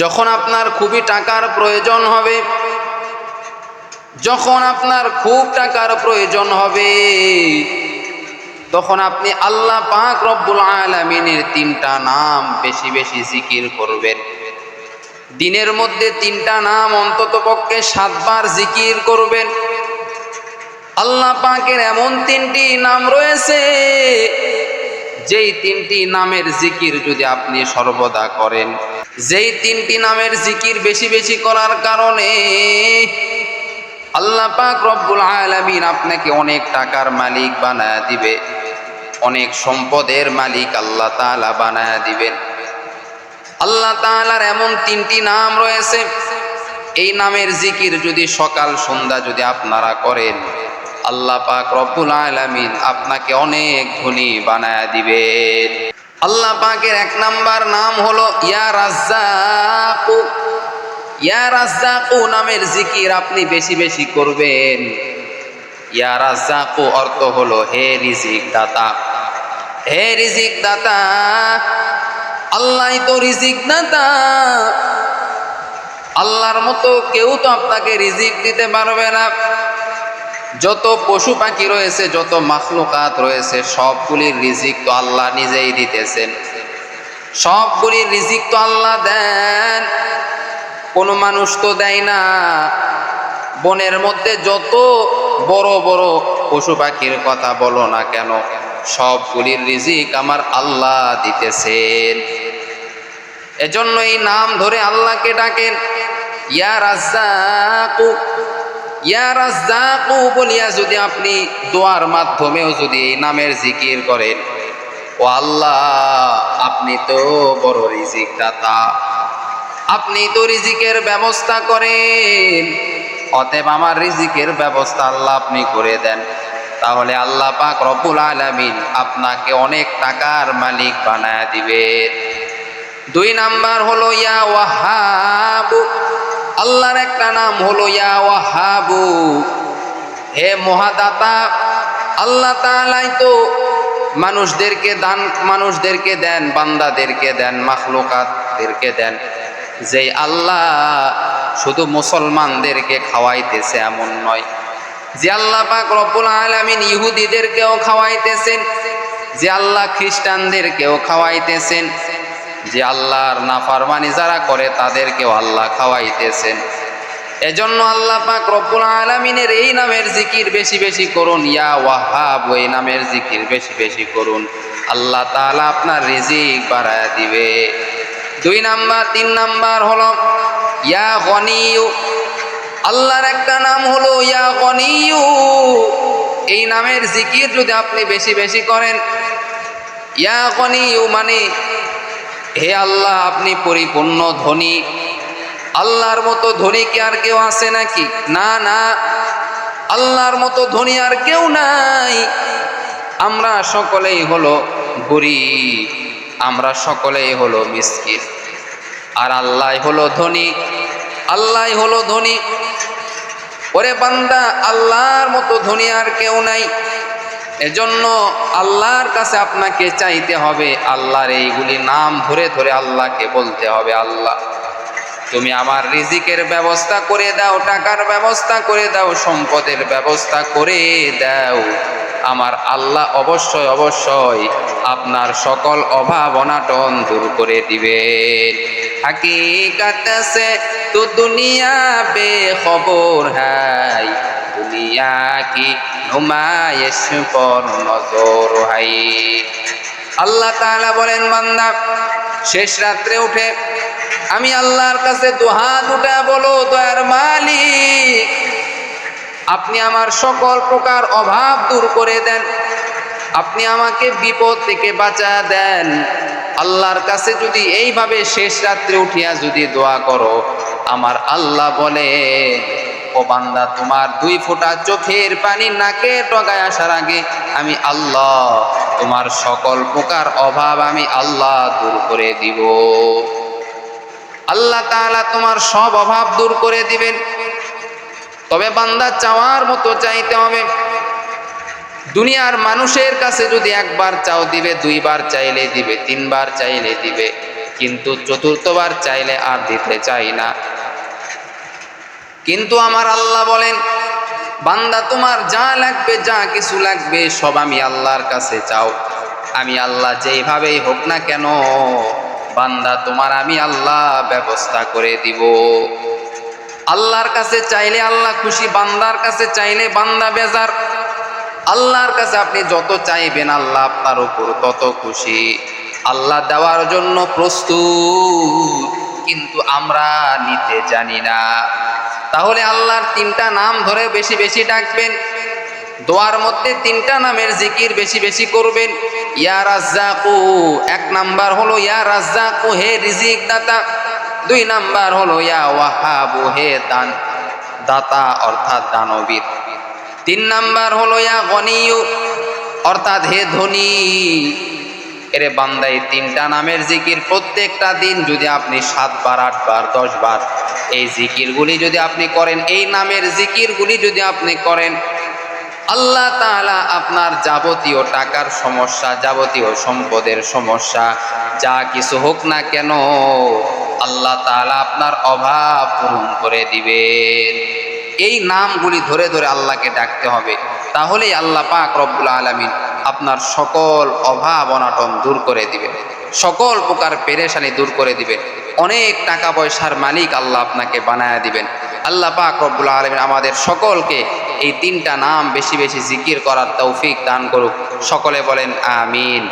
যখন আপনার খুবই টাকার প্রয়োজন হবে, যখন আপনার খুব টাকার প্রয়োজন হবে, তখন আপনি আল্লাহ পাক রব্বুল আলমিনের তিনটা নাম বেশি বেশি জিকির করবেন। দিনের মধ্যে তিনটা নাম অন্তত পক্ষে সাতবার জিকির করবেন। আল্লাহ পাকের এমন তিনটি নাম রয়েছে, যেই তিনটি নামের জিকির যদি আপনি সর্বদা করেন। যেই তিনটি নামের জিকির বেশি বেশি করার কারণে আল্লাহ পাক রব্বুল আলামিন আপনাকে অনেক টাকার মালিক বানায় দিবে। অনেক সম্পদের মালিক আল্লাহ তাআলা বানায় দিবেন। আল্লাহ তাআলার এমন তিনটি নাম রয়েছে। এই নামের জিকির যদি সকাল, সন্ধ্যা যদি আপনারা করেন, আল্লাহ পাক রব্বুল আলামিন আপনাকে অনেক ধনী বানায় দিবেন। আল্লাহ পাকের এক নাম্বার নাম হলো ইয়া রাজ্জাকু। ইয়া রাজ্জাকু নামের জিকির আপনি বেশি বেশি করবেন। ইয়া রাজ্জাকু অর্থ হলো হে রিজিক দাতা। হে রিজিক দাতা আল্লাহ তো রিজিক দাতা। আল্লাহর মতো কেউ তো আপনাকে রিজিক দিতে পারবে না। যত পশু পাখি রয়েছে, যত মাখলুকাত রয়েছে সবগুলির রিজিক তো আল্লাহ নিজেই দিতেছেন। সবগুলির রিজিক তো আল্লাহ দেন। কোনো মানুষ তো দেয় না। বনের মধ্যে যত বড় বড় পশু পাখির কথা বলো না কেন, সবগুলির রিজিক আমার আল্লাহ দিতেছেন। এজন্য এই নাম ধরে আল্লাহকে ডাকেন, ইয়া রাজ্জাকু ইয়া রাজ্জাকু বলিয়া যদি আপনি দোয়ার মাধ্যমেও যদি এই নামের জিকির করেন, ও আল্লাহ, আপনি তো বড় রিজিক দাতা আপনি তো রিজিকের ব্যবস্থা করেন, অতএব আমার রিজিকের ব্যবস্থা আল্লাহ আপনি করে দেন। তাহলে আল্লাহ পাক রব্বুল আলামিন আপনাকে অনেক টাকার মালিক বানায় দিবেন। দুই নাম্বার হলো ইয়া ওয়াহাবু। আল্লাহর একটা নাম হলো ইয়া ওয়াহাবু। হে মহাদাতা, আল্লাহ তাআলাই তো মানুষদেরকে দান, মানুষদেরকে দেন, বান্দাদেরকে দেন, মাখলুকাতদেরকে দেন। যে আল্লাহ শুধু মুসলমানদেরকে খাওয়াইতেছে এমন নয়, যে আল্লাহ পাক রব্বুল আলামিন ইহুদিদেরকেও খাওয়াইতেছেন, যে আল্লাহ খ্রিস্টানদেরকেও খাওয়াইতেছেন যে আল্লাহর নাফারমানি যারা করে তাদেরকেও আল্লাহ খাওয়াইতেছেন। এজন্য আল্লাহ পাক রব্বুল আলামিনের এই নামের জিকির বেশি বেশি করুন। ইয়া ওয়াহাব, এই নামের জিকির বেশি বেশি করুন। আল্লাহ তাআলা আপনার রিজিক বাড়ায় দিবে। দুই নাম্বার, তিন নাম্বার হলো, ইয়া গনিয়ু। আল্লাহর একটা নাম হলো, ইয়া গনিয়ু। এই নামের জিকির যদি আপনি বেশি বেশি করেন, ইয়া গনিয়ু মানে হে আল্লাহ, আপনি পরিপূর্ণ ধনী। আল্লাহর মতো ধনী কি আর কেউ আছে নাকি? না না। আল্লাহর মতো ধনী আর কেউ নাই। আমরা সকলেই হলো গরিব। আমরা সকলেই হলো মিসকিন। আর আল্লাহ হলো ধনী। আল্লাহ হলো ধনী। ওরে বান্দা, আল্লাহর মতো ধনী আর কেউ নাই। এজন্য আল্লাহর কাছে আপনাকে চাইতে হবে আল্লাহর এইগুলি নাম ধরে ধরে আল্লাহকে বলতে হবে, আল্লাহ। তুমি আমার রিজিকের ব্যবস্থা করে দাও, টাকার ব্যবস্থা করে দাও, সম্পদের ব্যবস্থা করে দাও। আমার আল্লাহ অবশ্যই অবশ্যই আপনার সকল অভাব অনাটন দূর করে দিবেন হাকিকাত সে তো দুনিয়া বেখবর হাই। দুনিয়া কি নুমায়েশ পর নজর হাই আল্লাহ তাআলা বলেন, বান্দা, শেষ রাত্রে উঠে আমি আল্লাহর কাছে দুহাত উঠে বলো, দয়ার মালিক, আপনি আমার সকল প্রকার অভাব দূর করে দেন। আপনি আমাকে বিপদ থেকে বাঁচা দেন। আল্লাহর কাছে যদি এইভাবে শেষ রাত্রে উঠিয়া যদি দোয়া করো, আমার আল্লাহ বলে ও বান্দা, তোমার দুই ফোঁটা চোখের পানি নাকে টগায় আসার আগে আমি আল্লাহ, তোমার সকল প্রকার অভাব আমি আল্লাহ দূর করে দিব। আল্লাহ তাআলা তোমার সব অভাব দূর করে দিবেন। তবে বান্দা চাওয়ার মতো চাইতে হবে। দুনিয়ার মানুষের কাছে যদি একবার চাও দিবে, দুইবার চাইলে দিবে, তিনবার চাইলে দিবে, কিন্তু চতুর্থবার চাইলে আর দিতে চাই না। কিন্তু আমার আল্লাহ বলেন, বান্দা তোমার যা লাগবে, যা কিছু লাগবে, সব আমি আল্লাহর কাছে চাও। আমি আল্লাহ যেইভাবেই হোক না কেন, বান্দা তোমার আমি আল্লাহ ব্যবস্থা করে দিব। আল্লাহর কাছে চাইলে আল্লাহ খুশি, বান্দার কাছে চাইলে বান্দা বেজার। আল্লাহর কাছে আপনি যত চাইবেন, আল্লাহ আপনার উপর তত খুশি। আল্লাহ দেওয়ার জন্য প্রস্তুত, কিন্তু আমরা নিতে জানি না। তাহলে আল্লাহর তিনটা নাম ধরে বেশি বেশি ডাকবেন। দোয়ার মধ্যে তিনটা নামের জিকির বেশি বেশি করবেন। ইয়া রাজ্জাকু, এক নাম্বার হলো ইয়া রাজ্জাকু, হে রিজিক দাতা দুই নাম্বার হলো ইয়া ওয়াহাবু, হে দান দাতা, অর্থাৎ দানবীর। তিন নাম্বার হলো ইয়া গনিয়ু, অর্থাৎ হে ধনী। এরে বান্দাই, তিনটা নামের জিকির প্রত্যেকটা দিন যদি আপনি সাতবার, আটবার, দশবার এই জিকিরগুলি যদি আপনি করেন, এই নামের জিকিরগুলি যদি আপনি করেন, আল্লাহ তাআলা আপনার যাবতীয় টাকার সমস্যা, যাবতীয় সম্পদের সমস্যা, যা কিছু হোক না কেন, আল্লাহ তাআলা আপনার অভাব পূরণ করে দিবেন। এই নামগুলি ধরে ধরে আল্লাহকে ডাকতে হবে। তাহলেই আল্লাহ পাক রব্বুল আলামিন আপনার সকল অভাব অনাটন দূর করে দিবেন সকল প্রকার পেরেশানি দূর করে দিবেন অনেক টাকা পয়সার মালিক আল্লাহ আপনাকে বানায় দিবেন। আল্লাহ পাক রব্বুল আলমিন আমাদের সকলকে এই তিনটা নাম বেশি বেশি জিকির করার তৌফিক দান করুক। সকলে বলেন, আমিন।